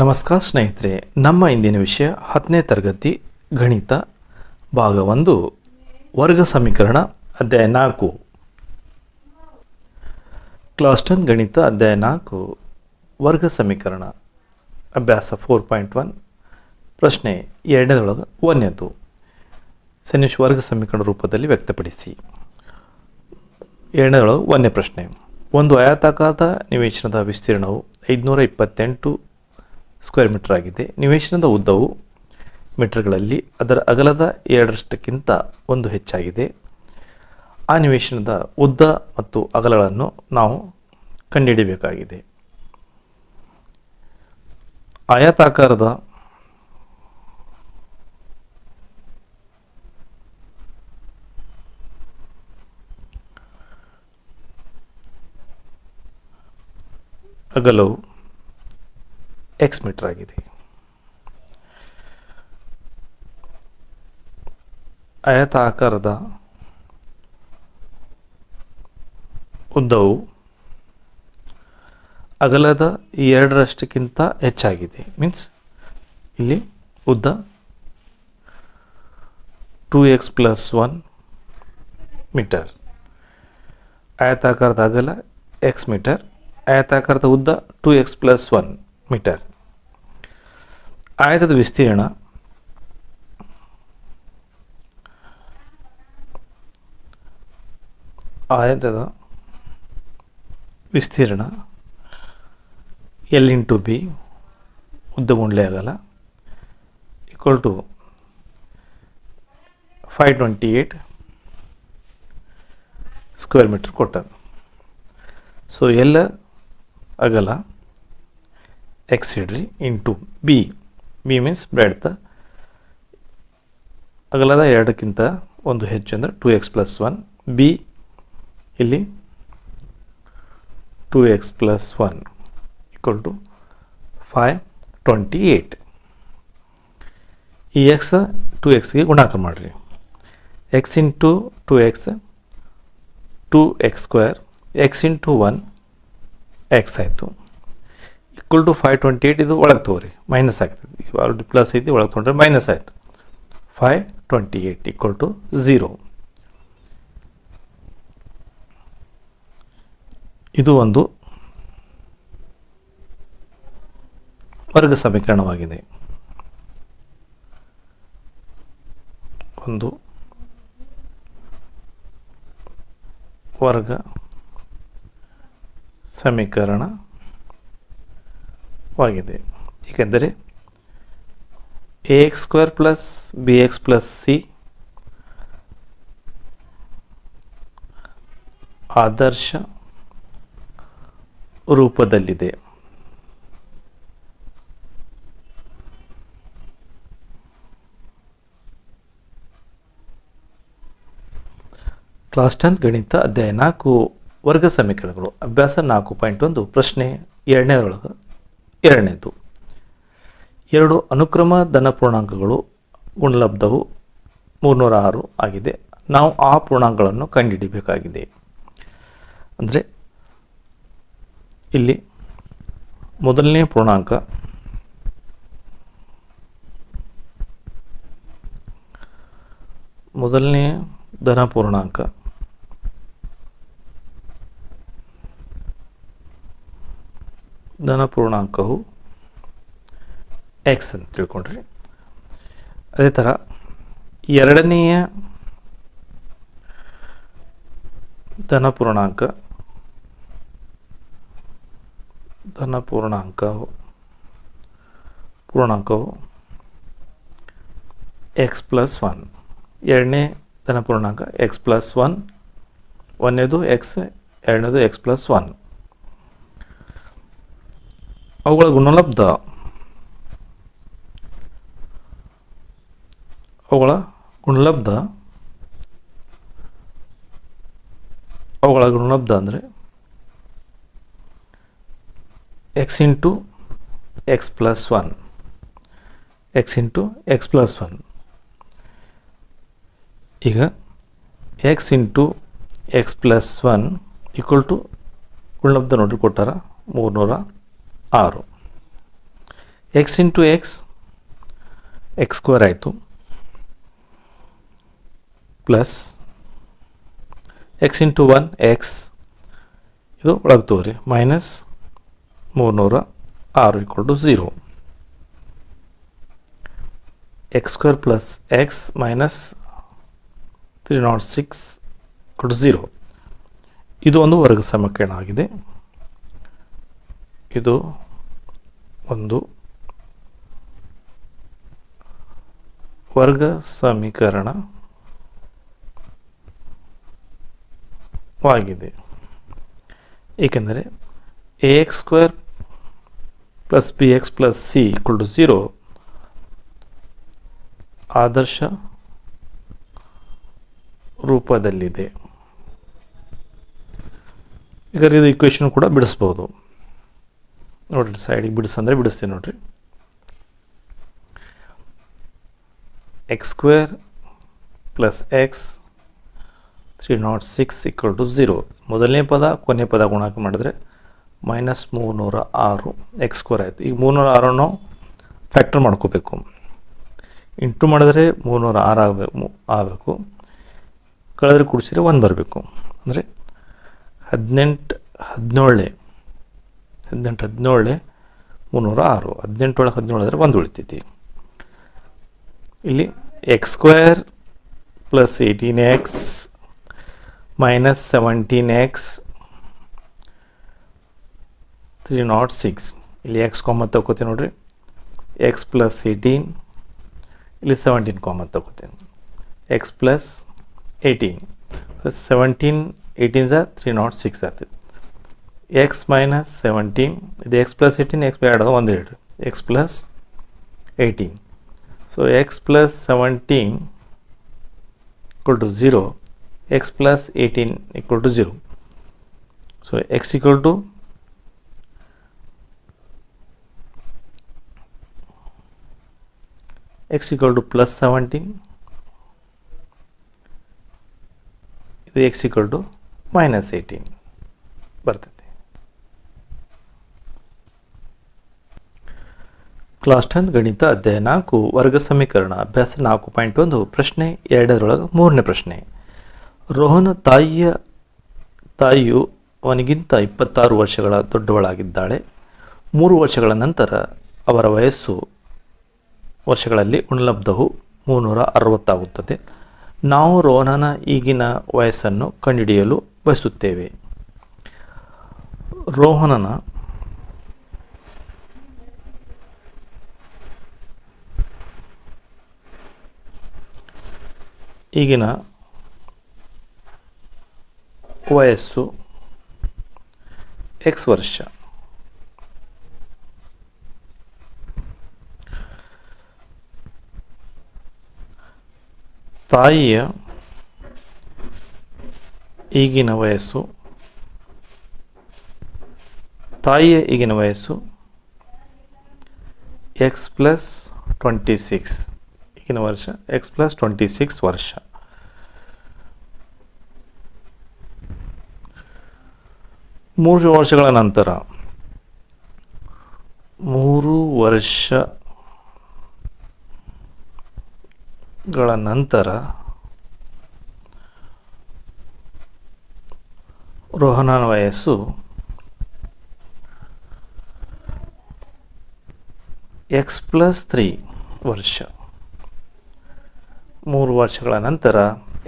ನಮಸ್ಕಾರ ಸ್ನೇಹಿತರೆ, ನಮ್ಮ ಇಂದಿನ ವಿಷಯ ಹತ್ತನೇ ತರಗತಿ ಗಣಿತ ಭಾಗ ಒಂದು ವರ್ಗ ಸಮೀಕರಣ ಅಧ್ಯಾಯ ನಾಲ್ಕು. ಕ್ಲಾಸ್ ಟೆನ್ ಗಣಿತ ಅಧ್ಯಾಯ ನಾಲ್ಕು, ವರ್ಗ ಸಮೀಕರಣ, ಅಭ್ಯಾಸ ಫೋರ್ ಪಾಯಿಂಟ್ ಒನ್ ಪ್ರಶ್ನೆ ಎರಡನೇದೊಳಗೆ ಒಂದನೇದು. ಸನ್ನಿವೇಶ ವರ್ಗ ಸಮೀಕರಣ ರೂಪದಲ್ಲಿ ವ್ಯಕ್ತಪಡಿಸಿ. ಎರಡನೇದೊಳಗೆ ಒಂದನೇ ಪ್ರಶ್ನೆ. ಒಂದು ಆಯತಾಕಾರದ ನಿವೇಶನದ ವಿಸ್ತೀರ್ಣವು ಐದುನೂರ ಇಪ್ಪತ್ತೆಂಟು ಸ್ಕ್ವೇರ್ ಮೀಟರ್ ಆಗಿದೆ. ನಿವೇಶನದ ಉದ್ದವು ಮೀಟರ್ಗಳಲ್ಲಿ ಅದರ ಅಗಲದ ಎರಡರಷ್ಟಕ್ಕಿಂತ ಒಂದು ಹೆಚ್ಚಾಗಿದೆ. ಆ ನಿವೇಶನದ ಉದ್ದ ಮತ್ತು ಅಗಲಗಳನ್ನು ನಾವು ಕಂಡುಹಿಡಿಯಬೇಕಾಗಿದೆ. ಆಯತಾಕಾರದ ಅಗಲವು ಎಕ್ಸ್ ಮೀಟರ್ ಆಗಿದೆ. ಆಯತ ಆಕಾರದ ಉದ್ದವು ಅಗಲದ ಎರಡರಷ್ಟಕ್ಕಿಂತ ಹೆಚ್ಚಾಗಿದೆ. ಮೀನ್ಸ್ ಇಲ್ಲಿ ಉದ್ದ two x plus one metre ಆಯತಾಕಾರದ ಅಗಲ ಎಕ್ಸ್ ಮೀಟರ್ ಆಯತಾಕಾರದ ಉದ್ದ two x plus one metre. ಆಯತದ ವಿಸ್ತೀರ್ಣ ಆಯತದ ವಿಸ್ತೀರ್ಣ ಎಲ್ ಇಂಟು ಬಿ ಉದ್ದ ಗುಂಡ್ಲೆ ಆಗಲ್ಲ. Equal to five twenty eight square metre ಕೊಟ್ಟ. ಸೊ ಎಲ್ಲ ಅಗಲ ಇಡ್ರಿ into b b means breadth ಅಗಲದ ಎರಡಕ್ಕಿಂತ ಒಂದು ಹೆಚ್ಚು ಅಂದರೆ two x plus one b ಇಲ್ಲಿ two x plus one equal to five twenty eight ಈ ಎಕ್ಸ್ ಟು ಎಕ್ಸ್ಗೆ ಗುಣಾಕಾರ ಮಾಡಿರಿ. X into two x two x square x into one x ಆಯಿತು. Equal to five twenty eight ಇದು ಒಳಗೆ ತೊಗೊರಿ. Minus ಆಗ್ತದೆ. ಇವಾಗ ಪ್ಲಸ್ ಐತಿ, ಒಳಗೆ ತೊಗೊಂಡ್ರೆ ಮೈನಸ್ ಆಯಿತು. Five twenty eight equal to zero ಇದು ಒಂದು ವರ್ಗ ಸಮೀಕರಣವಾಗಿದೆ. ಒಂದು ವರ್ಗ ಸಮೀಕರಣವಾಗಿದೆ ಏಕೆಂದರೆ a x square plus b x plus c ಆದರ್ಶ ರೂಪದಲ್ಲಿದೆ. ಕ್ಲಾಸ್ ಟೆಂತ್ ಗಣಿತ ಅಧ್ಯಾಯ ನಾಲ್ಕು ವರ್ಗ ಸಮೀಕರಣಗಳು. ಅಭ್ಯಾಸ ನಾಲ್ಕು ಪಾಯಿಂಟ್ ಒಂದು ಪ್ರಶ್ನೆ ಎರಡನೇದೊಳಗೆ ಎರಡನೇದು, ಎರಡು ಅನುಕ್ರಮ ಧನ ಪೂರ್ಣಾಂಕಗಳು ಗುಣಲಬ್ಧವು ಮೂರ್ನೂರ ಆರು ಆಗಿದೆ. ನಾವು ಆ ಪೂರ್ಣಾಂಕಗಳನ್ನು ಕಂಡುಹಿಡಿಯಬೇಕಾಗಿದೆ. ಅಂದರೆ, ಇಲ್ಲಿ ಮೊದಲನೇ ಪೂರ್ಣಾಂಕ ಮೊದಲನೇ ಧನ ಪೂರ್ಣಾಂಕ ಧನ ಪೂರ್ಣಾಂಕವು ಎಕ್ಸ್ ಅಂತ ತಿಳ್ಕೊಂಡ್ರಿ. ಅದೇ ಥರ ಎರಡನೆಯ ಧನ ಪೂರ್ಣಾಂಕ, ಧನ ಪೂರ್ಣಾಂಕವು ಪೂರ್ಣಾಂಕವು ಎಕ್ಸ್ ಪ್ಲಸ್ ಒನ್ ಎರಡನೇ ಧನ ಪೂರ್ಣಾಂಕ ಎಕ್ಸ್ ಪ್ಲಸ್ ಒನ್ ಒಂದನೇದು ಎಕ್ಸ್ ಎರಡನೇದು ಎಕ್ಸ್ ಪ್ಲಸ್ ಒನ್ ಅವುಗಳ ಗುಣಲಬ್ಧ. ಅವುಗಳ ಗುಣಲಬ್ಧ. ಅವುಗಳ ಗುಣಲಬ್ಧ ಅಂದರೆ x into x plus one x into x plus one ಈಗ x into x plus one equal to ಗುಣಲಬ್ಧ ನೋಡ್ರಿ ಕೊಟ್ಟಾರ, ಮೂರುನೂರ ಆರು. X into x x square ಆಯಿತು. Plus x into one x ಇದು ಒಳಗೆ ತೋರಿ. ಮೈನಸ್ ಮೂರುನೂರ ಆರು equal to zero x square plus x minus three not six to zero ಇದು ಒಂದು ವರ್ಗ ಸಮೀಕರಣ ಆಗಿದೆ. ಇದು ಒಂದು ವರ್ಗ ಸಮೀಕರಣವಾಗಿದೆ ಏಕೆಂದರೆ a x square plus b x plus c equal to zero ಆದರ್ಶ ರೂಪದಲ್ಲಿದೆ. ಈಗ ಇದು ಇಕ್ವೇಷನ್ ಕೂಡ ಬಿಡಿಸ್ಬೋದು. ನೋಡಿರಿ ಸೈಡಿಗೆ ಬಿಡಿಸಂದ್ರೆ ಬಿಡಿಸ್ತೀನಿ ನೋಡಿರಿ. X square plus x three not six equal to zero ಮೊದಲನೇ ಪದ, ಕೊನೆ ಪದ ಗುಣಾಕ ಮಾಡಿದ್ರೆ ಮೈನಸ್ ಮೂರುನೂರ ಆರು ಎಕ್ಸ್ ಸ್ಕ್ವೇರ್ ಆಯಿತು. ಈಗ ಮೂರುನೂರ ಆರನ್ನು ಫ್ಯಾಕ್ಟರ್ ಮಾಡ್ಕೋಬೇಕು. ಇಂಟು ಮಾಡಿದ್ರೆ ಮೂರುನೂರ ಆರು ಆಗಬೇಕು ಆಗಬೇಕು. ಕಳೆದ್ರೆ ಕುಡಿಸಿದ್ರೆ ಒಂದು ಬರಬೇಕು. ಅಂದರೆ ಹದಿನೆಂಟು ಹದಿನೇಳೆ ಹದಿನೆಂಟು ಹದಿನೇಳೆ ಮುನ್ನೂರ ಆರು. ಹದಿನೆಂಟೊಳಗೆ ಹದಿನೇಳು ಆದರೆ ಒಂದು ಉಳಿತೈತಿ. ಇಲ್ಲಿ x square plus eighteen x minus seventeen x three not six ಇಲ್ಲಿ ಎಕ್ಸ್ ಕಾಮನ್ ತಗೋತೀನಿ ನೋಡಿರಿ. ಎಕ್ಸ್ ಪ್ಲಸ್ ಏಯ್ಟೀನ್ ಇಲ್ಲಿ ಸೆವೆಂಟೀನ್ ಕಾಮನ್ ತಗೋತೀನಿ. X plus eighteen plus seventeen eighteen ಝ three not six ಆಗ್ತದೆ ಎಕ್ಸ್ ಮೈನಸ್ ಸೆವೆಂಟೀನ್ ಇದು ಎಕ್ಸ್ ಪ್ಲಸ್ ಏಯ್ಟೀನ್ ಎಕ್ಸ್ ಎರಡು ಅದ ಒಂದು ಎರಡು x plus eighteen so x plus seventeen equal to 0 x plus 18 equal to 0 so x equal to x equal to plus 17 ಇದು x equal to minus 18 ಬರ್ತೈತೆ class ten ಗಣಿತ ಅಧ್ಯಾಯ ನಾಲ್ಕು, ವರ್ಗ ಸಮೀಕರಣ, ಅಭ್ಯಾಸ ನಾಲ್ಕು ಪಾಯಿಂಟ್ ಒಂದು, ಪ್ರಶ್ನೆ ಎರಡರೊಳಗೆ ಮೂರನೇ ಪ್ರಶ್ನೆ. ರೋಹನ ತಾಯಿಯ ತಾಯಿಯು ಅವನಿಗಿಂತ ಇಪ್ಪತ್ತಾರು ವರ್ಷಗಳ ದೊಡ್ಡವಳಾಗಿದ್ದಾಳೆ. ಮೂರು ವರ್ಷಗಳ ನಂತರ ಅವರ ವಯಸ್ಸು ವರ್ಷಗಳಲ್ಲಿ ಉಣಲಬ್ಧವು ಮುನ್ನೂರ ಅರವತ್ತಾಗುತ್ತದೆ. ನಾವು ರೋಹನನ ಈಗಿನ ವಯಸ್ಸನ್ನು ಕಂಡುಹಿಡಿಯಲು ಬಯಸುತ್ತೇವೆ. ರೋಹನನ ಈಗಿನ ವಯಸ್ಸು ಎಕ್ಸ್ ವರ್ಷ. ತಾಯಿಯ ಈಗಿನ ವಯಸ್ಸು. ತಾಯಿಯ ಈಗಿನ ವಯಸ್ಸು ಎಕ್ಸ್ ಪ್ಲಸ್ ಟ್ವೆಂಟಿ ಸಿಕ್ಸ್ ಈಗಿನ ವರ್ಷ ಎಕ್ಸ್ ಪ್ಲಸ್ ಟ್ವೆಂಟಿ ಸಿಕ್ಸ್ ವರ್ಷ. ಮೂರು ವರ್ಷಗಳ ನಂತರ, ಮೂರು ವರ್ಷಗಳ ನಂತರ ರೋಹನನ ವಯಸ್ಸು ಎಕ್ಸ್ ಪ್ಲಸ್ ತ್ರೀ ವರ್ಷ. ಮೂರು ವರ್ಷಗಳ ನಂತರ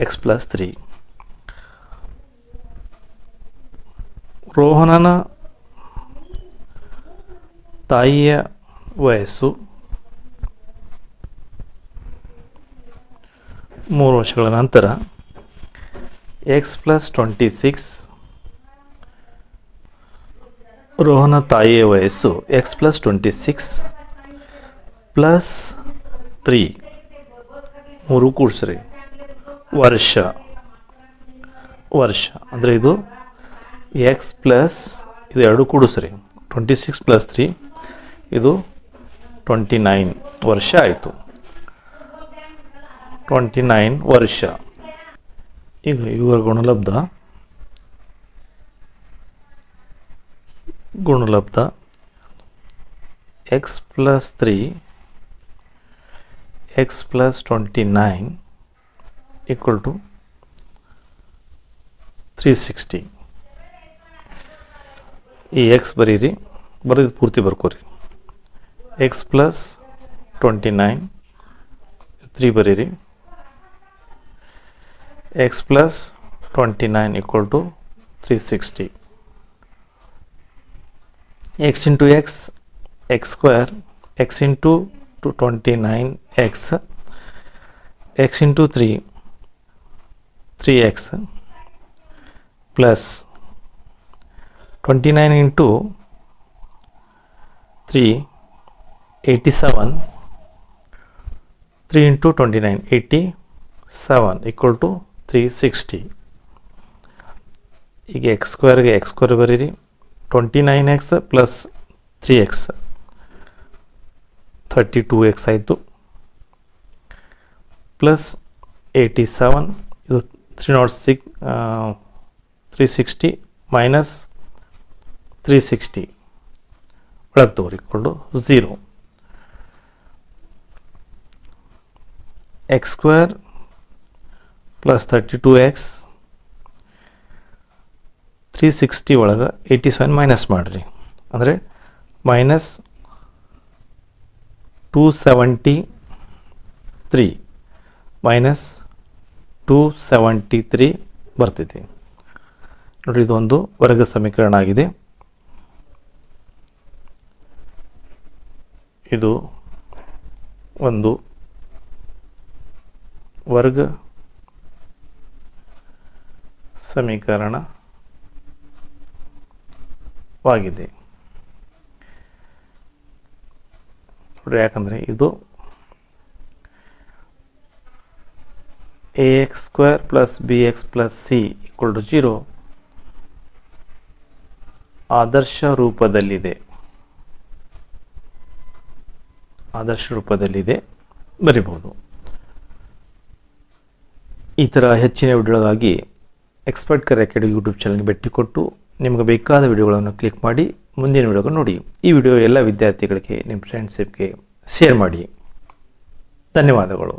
ಎಕ್ಸ್ ಪ್ಲಸ್ ತ್ರೀ ರೋಹನನ ತಾಯಿಯ ವಯಸ್ಸು ಮೂರು ವರ್ಷಗಳ ನಂತರ ಎಕ್ಸ್ ಪ್ಲಸ್ ಟ್ವೆಂಟಿ ಸಿಕ್ಸ್ ರೋಹನ ತಾಯಿಯ ವಯಸ್ಸು x plus twenty six plus three ಮೂರು ಕೂಡಿಸ್ರಿ. ವರ್ಷ ವರ್ಷ, ಅಂದರೆ ಇದು ಎಕ್ಸ್ ಪ್ಲಸ್ ಇದು ಎರಡು ಕೂಡಿಸ್ರಿ. ಟ್ವೆಂಟಿ ಸಿಕ್ಸ್ ಪ್ಲಸ್ ತ್ರೀ ಇದು ಟ್ವೆಂಟಿ ನೈನ್ ವರ್ಷ ಆಯಿತು. ಟ್ವೆಂಟಿ ನೈನ್ ವರ್ಷ. ಈಗ ಇವರ ಗುಣಲಬ್ಧ. ಗುಣಲಬ್ಧ x plus three x plus twenty nine equal to three sixty x बरी बर पूर्ति बरको रि x plus twenty nine three बरी x plus twenty nine equal to three sixty x into x x square x into two twenty nine x x into three three x plus 29 into 3 87 3 into 29 87 equal to 360 ಈಗ x ಸ್ಕ್ವೇರ್ಗೆ x square ಬರೀರಿ twenty nine x plus three x thirty two x ಆಯಿತು plus eighty seven ಇದು three not six three sixty minus three sixty ಒಳಗೆ ತೋರಿಕೊಂಡು zero x square plus thirty two x three sixty ಒಳಗೆ eighty seven minus ಮಾಡಿರಿ. ಅಂದರೆ minus two seventy three minus two seventy three ಬರ್ತಿದೆ. ನೋಡಿ, ಇದೊಂದು ವರ್ಗ ಸಮೀಕರಣ ಆಗಿದೆ. ಇದು ಒಂದು ವರ್ಗ ಸಮೀಕರಣವಾಗಿದೆ ಯಾಕಂದರೆ ಇದು a x square plus b x plus c equal to zero ಆದರ್ಶ ರೂಪದಲ್ಲಿದೆ. ಆದರ್ಶ ರೂಪದಲ್ಲಿದೆ. ಬರಿಬೋದು ಈ ಥರ ಹೆಚ್ಚಿನ ವಿಡಿಯೋಗಳಿಗಾಗಿ ಎಕ್ಸ್ಪರ್ಟ್ ಕರ್ ಅಕಾಡೆಮಿ ಯೂಟ್ಯೂಬ್ ಚಾನಲ್ಗೆ ಭೇಟಿ ಕೊಟ್ಟು ನಿಮಗೆ ಬೇಕಾದ ವಿಡಿಯೋಗಳನ್ನು ಕ್ಲಿಕ್ ಮಾಡಿ ಮುಂದಿನ ವಿಡಿಯೋಗಳನ್ನು ನೋಡಿ. ಈ ವಿಡಿಯೋ ಎಲ್ಲ ವಿದ್ಯಾರ್ಥಿಗಳಿಗೆ, ನಿಮ್ಮ ಫ್ರೆಂಡ್ಶಿಪ್ಗೆ ಶೇರ್ ಮಾಡಿ. ಧನ್ಯವಾದಗಳು.